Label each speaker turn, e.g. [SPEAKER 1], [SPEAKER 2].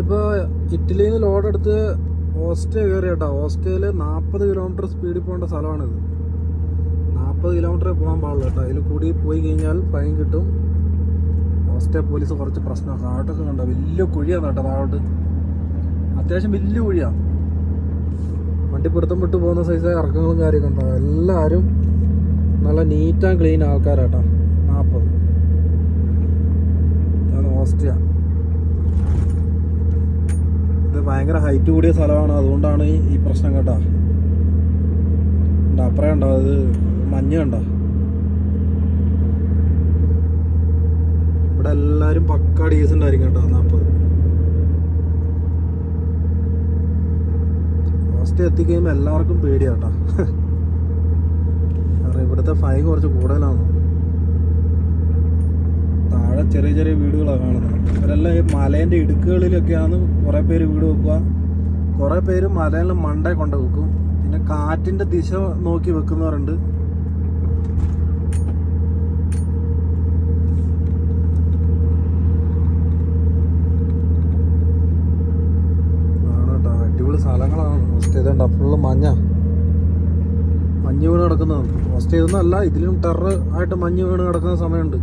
[SPEAKER 1] നമ്മളിപ്പോ ഇറ്റലിയിൽ നിന്ന് ലോഡ് എടുത്ത് ഓസ്ട്രിയ കയറി കേട്ടോ ഓസ്ട്രിയയിൽ നാൽപ്പത് കിലോമീറ്റർ സ്പീഡിൽ പോകേണ്ട സ്ഥലമാണിത്. നാൽപ്പത് കിലോമീറ്ററേ പോകാൻ പാടുള്ളൂ കേട്ടോ. അതിൽ കൂടി പോയി കഴിഞ്ഞാൽ ഫൈൻ കിട്ടും. ഓസ്ട്രിയ പോലീസ് കുറച്ച് പ്രശ്നമാണ് താഴോട്ടൊക്കെ കണ്ടോ? വലിയ കുഴിയാണ് കേട്ടോ താഴോട്ട്. അത്യാവശ്യം വലിയ കുഴിയാണ് വണ്ടി പിടുത്തം വിട്ട് പോകുന്ന സൈസ് ഇറക്കങ്ങളും കാര്യമൊക്കെ ഉണ്ടോ? എല്ലാവരും നല്ല നീറ്റ് ആൻഡ് ക്ലീൻ ആൾക്കാരാട്ടോ നാൽപ്പത് ഓസ്ട്രിയ. ഭയങ്കര ഹൈറ്റ് കൂടിയ സ്ഥലമാണ്. അതുകൊണ്ടാണ് ഈ- പ്രശ്നം കേട്ടോ. അപ്പറ ഉണ്ടോ അത് മഞ്ഞ കണ്ടോ? ഇവിടെ എല്ലാവരും പക്ക ഡീസന്റ് ആയിരിക്കും കേട്ടോ നാൽപ്പത് ഓസ്ട്രിയ എത്തിക്കഴിയുമ്പോൾ എല്ലാവർക്കും പേടിയാട്ടോ കാരണം ഇവിടുത്തെ ഫൈൻ കുറച്ച് കൂടുതലാണ്. ചെറിയ ചെറിയ വീടുകളാണ് കാണുന്നത്. അവരെല്ലാം ഈ മലേന്റെ ഇടുക്കുകളിലൊക്കെയാണ് കുറേ പേര് വീട് വെക്കുക കുറേ പേര് മലേനെ മണ്ടേ കൊണ്ട് വെക്കും. പിന്നെ കാറ്റിന്റെ ദിശ നോക്കി വെക്കുന്നവരുണ്ട്. സ്ഥലങ്ങളാണ്. ഹോസ്റ്റ് ചെയ്തേണ്ട ഫുള്ള് മഞ്ഞ. മഞ്ഞ് വീണ് കിടക്കുന്നതാണ് ഹോസ്റ്റ് ഇതൊന്നും അല്ല ഇതിലും ടെറർ ആയിട്ട് മഞ്ഞ് വീണ് കിടക്കുന്ന സമയമുണ്ട്.